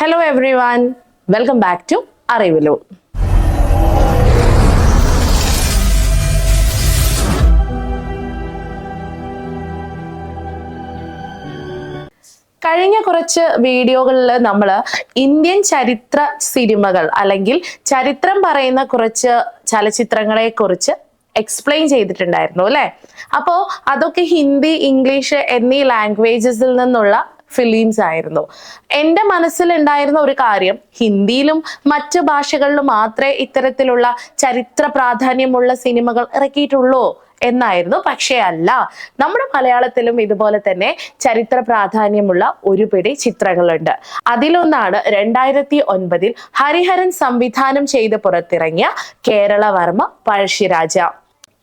Hello everyone welcome back to അറിവിലു കഴിഞ്ഞ കുറച്ച് വീഡിയോകളിൽ നമ്മൾ ഇന്ത്യൻ ചരിത്ര സിനിമകൾ അല്ലെങ്കിൽ ചരിത്രം പറയുന്ന കുറച്ച് ചലച്ചിത്രങ്ങളെ കുറിച്ച് എക്സ്പ്ലെയിൻ ചെയ്തിട്ടുണ്ടായിരുന്നു അല്ലേ? അപ്പോ അതൊക്കെ ഹിന്ദി ഇംഗ്ലീഷ് എന്നീ ലാംഗ്വേജസിൽ നിന്നുള്ള ഫിലിംസ് ആയിരുന്നു. എന്റെ മനസ്സിലുണ്ടായിരുന്ന ഒരു കാര്യം ഹിന്ദിയിലും മറ്റ് ഭാഷകളിലും മാത്രമേ ഇത്തരത്തിലുള്ള ചരിത്ര പ്രാധാന്യമുള്ള സിനിമകൾ ഇറക്കിയിട്ടുള്ളൂ എന്നായിരുന്നു. പക്ഷേ അല്ല നമ്മുടെ മലയാളത്തിലും ഇതുപോലെ തന്നെ ചരിത്ര പ്രാധാന്യമുള്ള ഒരു പിടി ചിത്രങ്ങളുണ്ട്. അതിലൊന്നാണ് രണ്ടായിരത്തി ഒൻപതിൽ ഹരിഹരൻ സംവിധാനം ചെയ്ത് പുറത്തിറങ്ങിയ കേരളവർമ്മ പഴശ്ശിരാജ.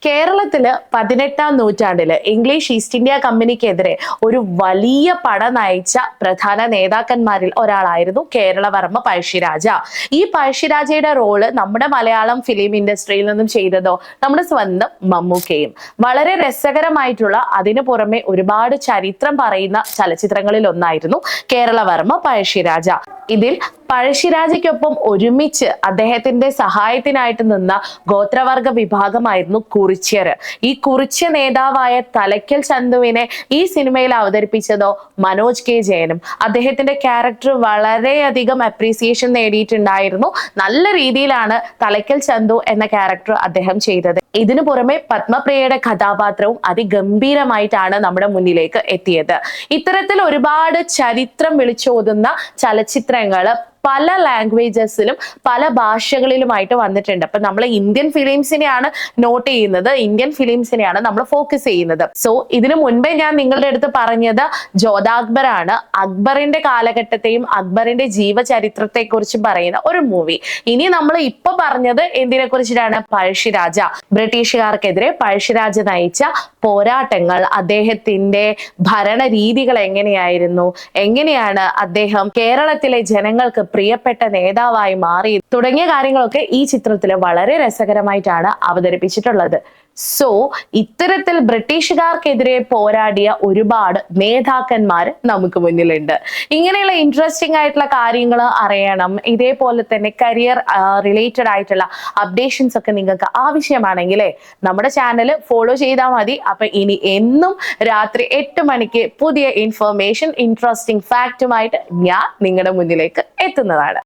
കേരളത്തിൽ പതിനെട്ടാം നൂറ്റാണ്ടിൽ ഇംഗ്ലീഷ് ഈസ്റ്റ് ഇന്ത്യ കമ്പനിക്കെതിരെ ഒരു വലിയ പട നയിച്ച പ്രധാന നേതാക്കന്മാരിൽ ഒരാളായിരുന്നു കേരളവർമ്മ പഴശ്ശിരാജ. ഈ പഴശ്ശിരാജയുടെ റോൾ നമ്മുടെ മലയാളം ഫിലിം ഇൻഡസ്ട്രിയിൽ നിന്നും ചെയ്തതോ നമ്മുടെ സ്വന്തം മമ്മൂക്കയും. വളരെ രസകരമായിട്ടുള്ള അതിനു പുറമെ ഒരുപാട് ചരിത്രം പറയുന്ന ചലച്ചിത്രങ്ങളിൽ ഒന്നായിരുന്നു കേരളവർമ്മ പഴശ്ശിരാജ. ഇതിൽ പഴശ്ശിരാജയ്ക്കൊപ്പം ഒരുമിച്ച് അദ്ദേഹത്തിന്റെ സഹായത്തിനായിട്ട് നിന്ന ഗോത്രവർഗ വിഭാഗമായിരുന്നു കുറിച്യർ. ഈ കുറിച്യ നേതാവായ തലയ്ക്കൽ ചന്തുവിനെ ഈ സിനിമയിൽ അവതരിപ്പിച്ചതോ മനോജ് കെ ജയനും. അദ്ദേഹത്തിന്റെ ക്യാരക്ടർ വളരെയധികം അപ്രീസിയേഷൻ നേടിയിട്ടുണ്ടായിരുന്നു. നല്ല രീതിയിലാണ് തലയ്ക്കൽ ചന്തു എന്ന ക്യാരക്ടർ അദ്ദേഹം ചെയ്തത്. ഇതിനു പുറമെ പത്മപ്രിയയുടെ കഥാപാത്രവും അതിഗംഭീരമായിട്ടാണ് നമ്മുടെ മുന്നിലേക്ക് എത്തിയത്. ഇത്തരത്തിൽ ഒരുപാട് ചരിത്രം വിളിച്ചോതുന്ന ചലച്ചിത്രങ്ങൾ പല ലാംഗ്വേജസിലും പല ഭാഷകളിലുമായിട്ട് വന്നിട്ടുണ്ട്. അപ്പൊ നമ്മൾ ഇന്ത്യൻ ഫിലിംസിനെയാണ് നോട്ട് ചെയ്യുന്നത്. ഇന്ത്യൻ ഫിലിംസിനെയാണ് നമ്മൾ ഫോക്കസ് ചെയ്യുന്നത്. സോ ഇതിനു മുൻപേ ഞാൻ നിങ്ങളുടെ അടുത്ത് പറഞ്ഞത് ജോധാക്ബറാണ് അക്ബറിന്റെ കാലഘട്ടത്തെയും അക്ബറിന്റെ ജീവചരിത്രത്തെ കുറിച്ചും പറയുന്ന ഒരു മൂവി ഇനി നമ്മൾ ഇപ്പൊ പറഞ്ഞത് എന്തിനെ കുറിച്ചിട്ടാണ് പഴശ്ശിരാജ ബ്രിട്ടീഷുകാർക്കെതിരെ പഴശ്ശിരാജ നയിച്ച പോരാട്ടങ്ങൾ അദ്ദേഹത്തിന്റെ ഭരണ രീതികൾ എങ്ങനെയായിരുന്നു? എങ്ങനെയാണ് അദ്ദേഹം കേരളത്തിലെ ജനങ്ങൾക്ക് പ്രിയപ്പെട്ട നേതാവായി മാറി തുടങ്ങിയ കാര്യങ്ങളൊക്കെ ഈ ചിത്രത്തിൽ വളരെ രസകരമായിട്ടാണ് അവതരിപ്പിച്ചിട്ടുള്ളത്. സോ ഇത്തരത്തിൽ ബ്രിട്ടീഷുകാർക്കെതിരെ പോരാടിയ ഒരുപാട് നേതാക്കന്മാർ നമുക്ക് മുന്നിലുണ്ട്. ഇങ്ങനെയുള്ള ഇൻട്രസ്റ്റിംഗ് ആയിട്ടുള്ള കാര്യങ്ങൾ അറിയണം. ഇതേപോലെ തന്നെ കരിയർ റിലേറ്റഡ് ആയിട്ടുള്ള അപ്ഡേഷൻസ് ഒക്കെ നിങ്ങൾക്ക് ആവശ്യമാണെങ്കിലേ നമ്മുടെ ചാനൽ ഫോളോ ചെയ്താൽ മതി. അപ്പൊ ഇനി എന്നും രാത്രി എട്ട് മണിക്ക് പുതിയ ഇൻഫർമേഷൻ ഇൻട്രസ്റ്റിംഗ് ഫാക്റ്റുമായിട്ട് ഞാൻ നിങ്ങളുടെ മുന്നിലേക്ക് എത്തുന്നതാണ്.